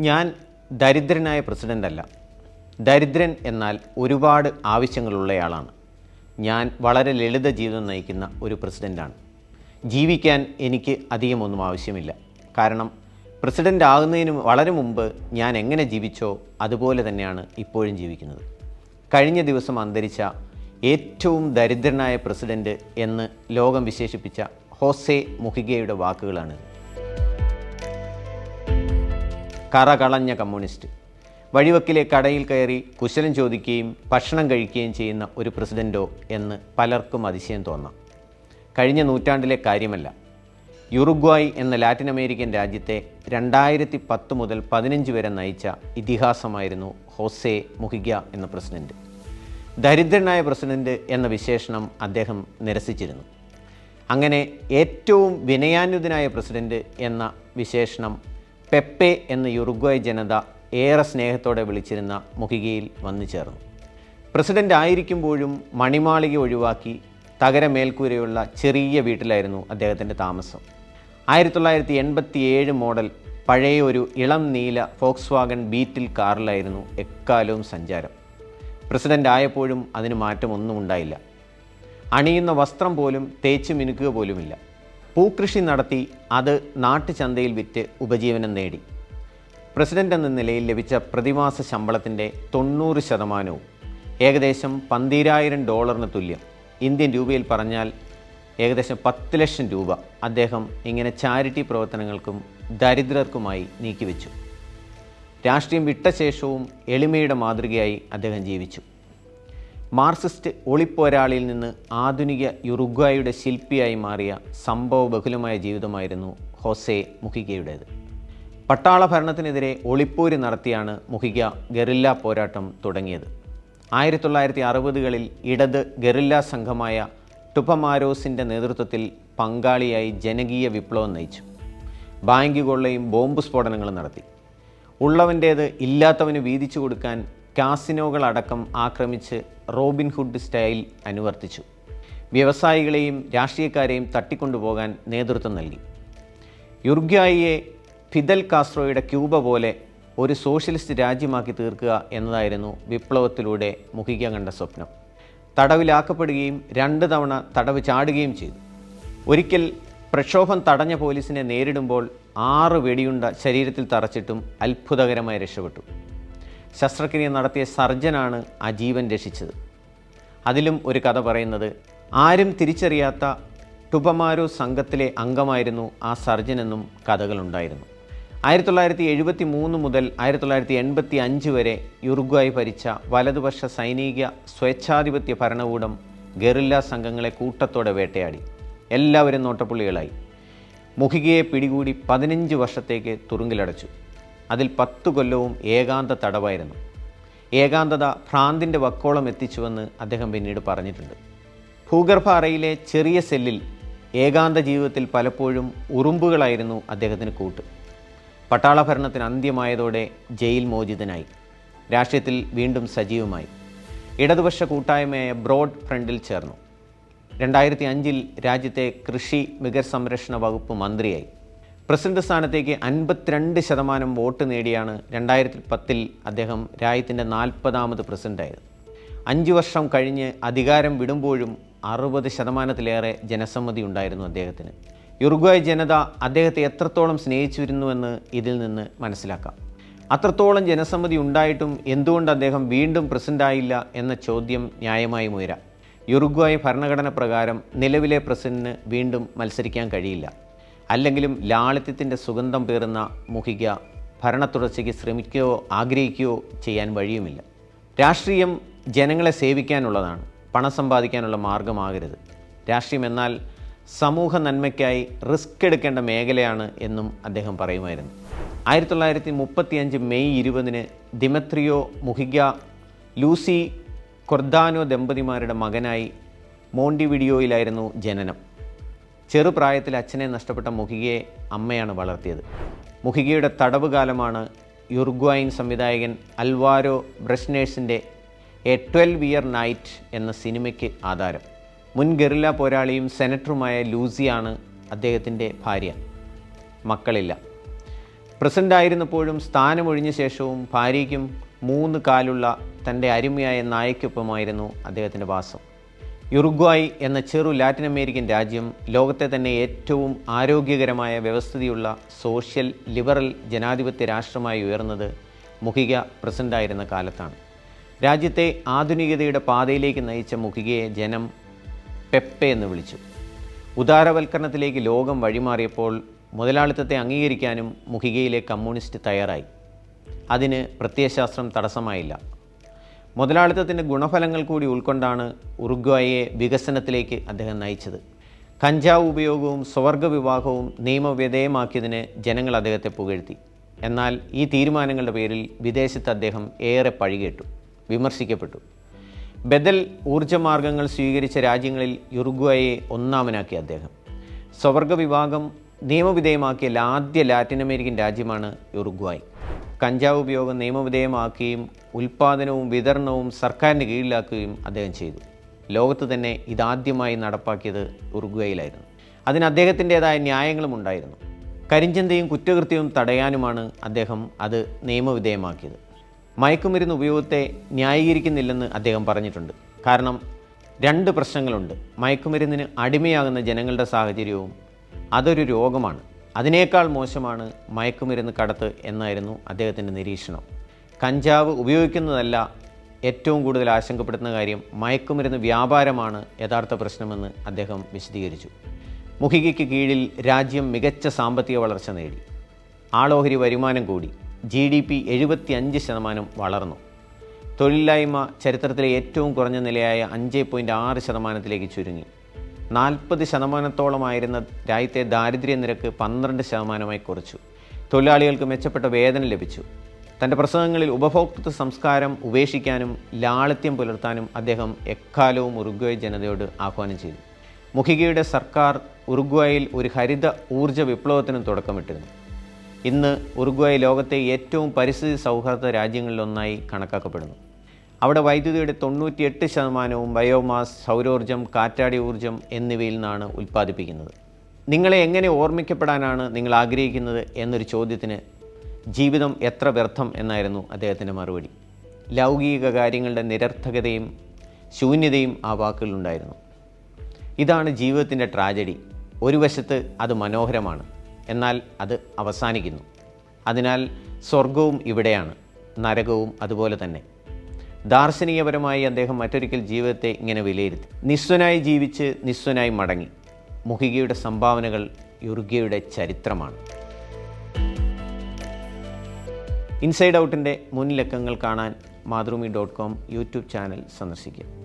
ഞാൻ ദരിദ്രനായ പ്രസിഡന്റല്ല ദരിദ്രൻ എന്നാൽ ഒരുപാട് ആവശ്യങ്ങളുള്ളയാളാണ്. ഞാൻ വളരെ ലളിത ജീവിതം നയിക്കുന്ന ഒരു പ്രസിഡന്റാണ് ജീവിക്കാൻ എനിക്ക് അധികമൊന്നും ആവശ്യമില്ല. കാരണം പ്രസിഡന്റ് ആകുന്നതിന് വളരെ മുമ്പ് ഞാൻ എങ്ങനെ ജീവിച്ചോ അതുപോലെ തന്നെയാണ് ഇപ്പോഴും ജീവിക്കുന്നത്. കഴിഞ്ഞ ദിവസം അന്തരിച്ച ഏറ്റവും ദരിദ്രനായ പ്രസിഡന്റ് എന്ന് ലോകം വിശേഷിപ്പിച്ച ഹോസെ മുഹിഗയുടെ വാക്കുകളാണിത്. കറകളഞ്ഞ കമ്മ്യൂണിസ്റ്റ്. വഴിവക്കിലെ കടയിൽ കയറി കുശലം ചോദിക്കുകയും ഭക്ഷണം കഴിക്കുകയും ചെയ്യുന്ന ഒരു പ്രസിഡന്റോ എന്ന് പലർക്കും അതിശയം തോന്നാം. കഴിഞ്ഞ നൂറ്റാണ്ടിലെ കാര്യമല്ല. യുറുഗ്വായ് എന്ന ലാറ്റിൻ അമേരിക്കൻ രാജ്യത്തെ രണ്ടായിരത്തി പത്ത് മുതൽ പതിനഞ്ച് വരെ നയിച്ച ഇതിഹാസമായിരുന്നു ഹോസെ മുഹിഗ എന്ന പ്രസിഡന്റ്. ദരിദ്രനായ പ്രസിഡന്റ് എന്ന വിശേഷണം അദ്ദേഹം നിരസിച്ചിരുന്നു. അങ്ങനെ ഏറ്റവും വിനയാന്വിതനായ പ്രസിഡന്റ് എന്ന വിശേഷണം പെപ്പെ എന്ന യുറുഗ്വായ് ജനത ഏറെ സ്നേഹത്തോടെ വിളിച്ചിരുന്ന മുഹികയിൽ വന്നു ചേർന്നു. പ്രസിഡന്റ് ആയിരിക്കുമ്പോഴും മണിമാളിക ഒഴിവാക്കി തകര മേൽക്കൂരയുള്ള ചെറിയ വീട്ടിലായിരുന്നു അദ്ദേഹത്തിന്റെ താമസം. ആയിരത്തി തൊള്ളായിരത്തി എൺപത്തി ഏഴ് മോഡൽ പഴയ ഒരു ഇളം നീല ഫോക്സ് വാഗൺ ബീറ്റിൽ കാറിലായിരുന്നു എക്കാലവും സഞ്ചാരം. പ്രസിഡന്റ് ആയപ്പോഴും അതിന് മാറ്റമൊന്നും ഉണ്ടായില്ല. അണിയുന്ന വസ്ത്രം പോലും തേച്ച് മിനുക്കുക പോലുമില്ല. പൂക്കൃഷി നടത്തി അത് നാട്ടുചന്തയിൽ വിറ്റ് ഉപജീവനം നേടി. പ്രസിഡന്റ് എന്ന നിലയിൽ ലഭിച്ച പ്രതിമാസ ശമ്പളത്തിന്റെ തൊണ്ണൂറ് ശതമാനവും ഏകദേശം പന്തിരായിരം ഡോളറിന് തുല്യം. ഇന്ത്യൻ രൂപയിൽ പറഞ്ഞാൽ ഏകദേശം പത്ത് ലക്ഷം രൂപ അദ്ദേഹം ഇങ്ങനെ ചാരിറ്റി പ്രവർത്തനങ്ങൾക്കും ദരിദ്രർക്കുമായി നീക്കിവെച്ചു. രാഷ്ട്രീയം വിട്ട ശേഷവും എളിമയുടെ മാതൃകയായി അദ്ദേഹം ജീവിച്ചു. മാർക്സിസ്റ്റ് ഒളിപ്പോരാളിയിൽ നിന്ന് ആധുനിക യുറുഗ്വായുടെ ശില്പിയായി മാറിയ സംഭവ ബഹുലമായ ജീവിതമായിരുന്നു ഹോസെ മുഹിഗയുടേത് പട്ടാള ഭരണത്തിനെതിരെ ഒളിപ്പോര് നടത്തിയാണ് മുഹിഗ ഗറില്ല പോരാട്ടം തുടങ്ങിയത്. ആയിരത്തി തൊള്ളായിരത്തി അറുപതുകളിൽ ഇടത് ഗറില്ല സംഘമായ ടുപമാരോസിന്റെ നേതൃത്വത്തിൽ പങ്കാളിയായി ജനകീയ വിപ്ലവം നയിച്ചു. ബാങ്ക് കൊള്ളയും ബോംബ് സ്ഫോടനങ്ങളും നടത്തി. ഉള്ളവന്റേത് ഇല്ലാത്തവന് വീതിച്ചു കൊടുക്കാൻ കാസിനോകളടക്കം ആക്രമിച്ച് റോബിൻഹുഡ് സ്റ്റൈൽ അനുവർത്തിച്ചു. വ്യവസായികളെയും രാഷ്ട്രീയക്കാരെയും തട്ടിക്കൊണ്ടുപോകാൻ നേതൃത്വം നൽകി. യുർഗ്യായിയെ ഫിദൽ കാസ്ട്രോയുടെ ക്യൂബ പോലെ ഒരു സോഷ്യലിസ്റ്റ് രാജ്യമാക്കി തീർക്കുക എന്നതായിരുന്നു വിപ്ലവത്തിലൂടെ മുഖിക്ക കണ്ട സ്വപ്നം. തടവിലാക്കപ്പെടുകയും രണ്ട് തവണ തടവ് ചാടുകയും ചെയ്തു. ഒരിക്കൽ പ്രക്ഷോഭം തടഞ്ഞ പോലീസിനെ നേരിടുമ്പോൾ ആറ് വെടിയുണ്ട ശരീരത്തിൽ തറച്ചിട്ടും അത്ഭുതകരമായി രക്ഷപ്പെട്ടു. ശസ്ത്രക്രിയ നടത്തിയ സർജനാണ് ആ ജീവൻ രക്ഷിച്ചത്. അതിലും ഒരു കഥ പറയുന്നത് ആരും തിരിച്ചറിയാത്ത ടുബമാരോ സംഘത്തിലെ അംഗമായിരുന്നു ആ സർജനെന്നും കഥകളുണ്ടായിരുന്നു. ആയിരത്തി തൊള്ളായിരത്തി എഴുപത്തി മൂന്ന് മുതൽ ആയിരത്തി തൊള്ളായിരത്തി എൺപത്തി അഞ്ച് വരെ യുറുഗ്വായി ഭരിച്ച വലതുപക്ഷ സൈനിക സ്വേച്ഛാധിപത്യ ഭരണകൂടം ഗറില്ല സംഘങ്ങളെ കൂട്ടത്തോടെ വേട്ടയാടി. എല്ലാവരും നോട്ടപ്പുള്ളികളായി. മുഖികയെ പിടികൂടി പതിനഞ്ച് വർഷത്തേക്ക് തുറുങ്കിലടച്ചു. അതിൽ പത്ത് കൊല്ലവും ഏകാന്ത തടവായിരുന്നു. ഏകാന്തത ഭ്രാന്തിന്റെ വക്കോളം എത്തിച്ചുവെന്ന് അദ്ദേഹം പിന്നീട് പറഞ്ഞിട്ടുണ്ട്. ഭൂഗർഭ അറയിലെ ചെറിയ സെല്ലിൽ ഏകാന്ത ജീവിതത്തിൽ പലപ്പോഴും ഉറുമ്പുകളായിരുന്നു അദ്ദേഹത്തിന് കൂട്ട്. പട്ടാള ഭരണത്തിന് അന്ത്യമായതോടെ ജയിൽ മോചിതനായി. രാഷ്ട്രീയത്തിൽ വീണ്ടും സജീവമായി. ഇടതുപക്ഷ കൂട്ടായ്മയായ ബ്രോഡ് ഫ്രണ്ടിൽ ചേർന്നു. രണ്ടായിരത്തി അഞ്ചിൽ രാജ്യത്തെ കൃഷി മികർ സംരക്ഷണ വകുപ്പ് മന്ത്രിയായി. പ്രസിഡന്റ് സ്ഥാനത്തേക്ക് അൻപത്തിരണ്ട് ശതമാനം വോട്ട് നേടിയാണ് രണ്ടായിരത്തി പത്തിൽ അദ്ദേഹം രാജ്യത്തിന്റെ നാൽപ്പതാമത് പ്രസിഡന്റായത് അഞ്ച് വർഷം കഴിഞ്ഞ് അധികാരം വിടുമ്പോഴും അറുപത് ശതമാനത്തിലേറെ ജനസമ്മതി ഉണ്ടായിരുന്നു അദ്ദേഹത്തിന്. യുറുഗ്വായ് ജനത അദ്ദേഹത്തെ എത്രത്തോളം സ്നേഹിച്ചിരുന്നുവെന്ന് ഇതിൽ നിന്ന് മനസ്സിലാക്കാം. അത്രത്തോളം ജനസമ്മതി ഉണ്ടായിട്ടും എന്തുകൊണ്ട് അദ്ദേഹം വീണ്ടും പ്രസിഡന്റായില്ല എന്ന ചോദ്യം ന്യായമായും ഉയരാം. യുറുഗ്വായ് ഭരണഘടന പ്രകാരം നിലവിലെ പ്രസിഡന്റിന് വീണ്ടും മത്സരിക്കാൻ കഴിയില്ല. അല്ലെങ്കിലും ലാളിത്യത്തിന്റെ സുഗന്ധം പേറുന്ന മുഹിക ഭരണത്തുടർച്ചയ്ക്ക് ശ്രമിക്കുകയോ ആഗ്രഹിക്കുകയോ ചെയ്യാൻ വഴിയുമില്ല. രാഷ്ട്രീയം ജനങ്ങളെ സേവിക്കാനുള്ളതാണ് പണം സമ്പാദിക്കാനുള്ള മാർഗമാകരുത്. രാഷ്ട്രീയം എന്നാൽ സമൂഹ നന്മയ്ക്കായി റിസ്ക് എടുക്കേണ്ട മേഖലയാണ് എന്നും അദ്ദേഹം പറയുമായിരുന്നു. ആയിരത്തി തൊള്ളായിരത്തി മുപ്പത്തിയഞ്ച് മെയ് ഇരുപതിന് ദിമത്രിയോ മുഹിഗ ലൂസി കൊർദാനോ ദമ്പതിമാരുടെ മകനായി മോണ്ടിവിഡിയോയിലായിരുന്നു ജനനം. ചെറുപ്രായത്തിൽ അച്ഛനെ നഷ്ടപ്പെട്ട മുഹികയെ അമ്മയാണ് വളർത്തിയത്. മുഹികയുടെ തടവ് കാലമാണ് യുർഗ്വായിൻ സംവിധായകൻ അൽവാരോ ബ്രഷ്നേഴ്സിന്റെ എ ട്വൽവ് ഇയർ നൈറ്റ് എന്ന സിനിമയ്ക്ക് ആധാരം. മുൻ ഗറില്ല പോരാളിയും സെനറ്ററുമായ ലൂസിയാണ് അദ്ദേഹത്തിന്റെ ഭാര്യ. മക്കളില്ല. പ്രസിഡന്റായിരുന്നപ്പോഴും സ്ഥാനമൊഴിഞ്ഞ ശേഷവും ഭാര്യയ്ക്കും മൂന്ന് കാലുള്ള തന്റെ അരുമയായ നായയ്ക്കൊപ്പമായിരുന്നു അദ്ദേഹത്തിന്റെ വാസം. യുറുഗ്വായ് എന്ന ചെറു ലാറ്റിൻ അമേരിക്കൻ രാജ്യം ലോകത്തെ തന്നെ ഏറ്റവും ആരോഗ്യകരമായ വ്യവസ്ഥിതിയുള്ള സോഷ്യൽ ലിബറൽ ജനാധിപത്യ രാഷ്ട്രമായി ഉയർന്നത് മുഖിക പ്രസിഡന്റായിരുന്ന കാലത്താണ്. രാജ്യത്തെ ആധുനികതയുടെ പാതയിലേക്ക് നയിച്ച മുഖികയെ ജനം പെപ്പെ എന്ന് വിളിച്ചു. ഉദാരവൽക്കരണത്തിലേക്ക് ലോകം വഴിമാറിയപ്പോൾ മുതലാളിത്തത്തെ അംഗീകരിക്കാനും മുഖികയിലെ കമ്മ്യൂണിസ്റ്റ് തയ്യാറായി. അതിന് പ്രത്യയശാസ്ത്രം തടസ്സമായില്ല. മുതലാളിത്തത്തിന്റെ ഗുണഫലങ്ങൾ കൂടി ഉൾക്കൊണ്ടാണ് ഉറുഗ്വായെ വികസനത്തിലേക്ക് അദ്ദേഹം നയിച്ചത്. കഞ്ചാവ് ഉപയോഗവും സ്വർഗ വിവാഹവും നിയമവിധേയമാക്കിയതിന് ജനങ്ങൾ അദ്ദേഹത്തെ പുകഴ്ത്തി. എന്നാൽ ഈ തീരുമാനങ്ങളുടെ പേരിൽ വിദേശത്ത് അദ്ദേഹം ഏറെ പഴികേട്ടു വിമർശിക്കപ്പെട്ടു. ബദൽ ഊർജമാർഗങ്ങൾ സ്വീകരിച്ച രാജ്യങ്ങളിൽ യുറുഗ്വയെ ഒന്നാമനാക്കി അദ്ദേഹം. സ്വർഗ വിഭാഗം നിയമവിധേയമാക്കിയ ആദ്യ ലാറ്റിൻ അമേരിക്കൻ രാജ്യമാണ് യുറുഗ്വായ് കഞ്ചാവ് ഉപയോഗം നിയമവിധേയമാക്കുകയും ഉൽപ്പാദനവും വിതരണവും സർക്കാരിന് കീഴിലാക്കുകയും അദ്ദേഹം ചെയ്തു. ലോകത്ത് തന്നെ ഇതാദ്യമായി നടപ്പാക്കിയത് ഉറുഗ്വയിലായിരുന്നു. അതിന് അദ്ദേഹത്തിന്റെതായ ന്യായങ്ങളും ഉണ്ടായിരുന്നു. കരിഞ്ചന്തയും കുറ്റകൃത്യവും തടയാനുമാണ് അദ്ദേഹം അത് നിയമവിധേയമാക്കിയത്. മയക്കുമരുന്ന് ഉപയോഗത്തെ ന്യായീകരിക്കുന്നില്ലെന്ന് അദ്ദേഹം പറഞ്ഞിട്ടുണ്ട്. കാരണം രണ്ട് പ്രശ്നങ്ങളുണ്ട്. മയക്കുമരുന്നിന് അടിമയാകുന്ന ജനങ്ങളുടെ സാഹചര്യവും അതൊരു രോഗമാണ്. അതിനേക്കാൾ മോശമാണ് മയക്കുമരുന്ന് കടത്ത് എന്നായിരുന്നു അദ്ദേഹത്തിന്റെ നിരീക്ഷണം. കഞ്ചാവ് ഉപയോഗിക്കുന്നതല്ല ഏറ്റവും കൂടുതൽ ആശങ്കപ്പെടുത്തുന്ന കാര്യം മയക്കുമരുന്ന് വ്യാപാരമാണ് യഥാർത്ഥ പ്രശ്നമെന്ന് അദ്ദേഹം വിശദീകരിച്ചു. മുഖികയ്ക്ക് കീഴിൽ രാജ്യം മികച്ച സാമ്പത്തിക വളർച്ച നേടി. ആളോഹരി വരുമാനം കൂടി ജി ഡി പി എഴുപത്തി അഞ്ച് ശതമാനം വളർന്നു. തൊഴിലില്ലായ്മ ചരിത്രത്തിലെ ഏറ്റവും കുറഞ്ഞ നിലയായ അഞ്ച് പോയിന്റ് ആറ് ശതമാനത്തിലേക്ക് ചുരുങ്ങി. നാൽപ്പത് ശതമാനത്തോളമായിരുന്ന രാജ്യത്തെ ദാരിദ്ര്യ നിരക്ക് പന്ത്രണ്ട് ശതമാനമായി കുറച്ചു. തൊഴിലാളികൾക്ക് മെച്ചപ്പെട്ട വേതനം ലഭിച്ചു. തന്റെ പ്രസംഗങ്ങളിൽ ഉപഭോക്തൃ സംസ്കാരം ഉപേക്ഷിക്കാനും ലാളിത്യം പുലർത്താനും അദ്ദേഹം എക്കാലവും ഉറുഗ്വായ് ജനതയോട് ആഹ്വാനം ചെയ്തു. മുഖികയുടെ സർക്കാർ ഉറുഗ്വായിൽ ഒരു ഹരിത ഊർജ വിപ്ലവത്തിനും തുടക്കമിട്ടിരുന്നു. ഇന്ന് ഉറുഗ്വായ് ലോകത്തെ ഏറ്റവും പരിസ്ഥിതി സൗഹാർദ്ദ രാജ്യങ്ങളിലൊന്നായി കണക്കാക്കപ്പെടുന്നു. അവിടെ വൈദ്യുതിയുടെ തൊണ്ണൂറ്റിയെട്ട് ശതമാനവും ബയോമാസ് സൗരോർജം കാറ്റാടി ഊർജം എന്നിവയിൽ നിന്നാണ് ഉൽപ്പാദിപ്പിക്കുന്നത്. നിങ്ങളെ എങ്ങനെ ഓർമ്മിക്കപ്പെടാനാണ് നിങ്ങൾ ആഗ്രഹിക്കുന്നത് എന്നൊരു ചോദ്യത്തിന് ജീവിതം എത്ര വ്യർത്ഥം എന്നായിരുന്നു അദ്ദേഹത്തിന്റെ മറുപടി. ലൗകിക കാര്യങ്ങളുടെ നിരർത്ഥകതയും ശൂന്യതയും ആ വാക്കുകളിലുണ്ടായിരുന്നു ഇതാണ് ജീവിതത്തിന്റെ ട്രാജഡി. ഒരു വശത്ത് അത് മനോഹരമാണ് എന്നാൽ അത് അവസാനിക്കുന്നു. അതിനാൽ സ്വർഗവും ഇവിടെയാണ് നരകവും അതുപോലെ തന്നെ. ദാർശനികപരമായി അദ്ദേഹം മറ്റൊരിക്കൽ ജീവിതത്തെ ഇങ്ങനെ വിലയിരുത്തി. നിസ്വനായി ജീവിച്ച് നിസ്വനായി മടങ്ങി. മുഹികയുടെ സംഭാവനകൾ യുർഗയുടെ ചരിത്രമാണ്. ഇൻസൈഡ് ഔട്ടിന്റെ മുൻ ലക്കങ്ങൾ കാണാൻ Mathrubhumi dot com YouTube channel സന്ദർശിക്കുക.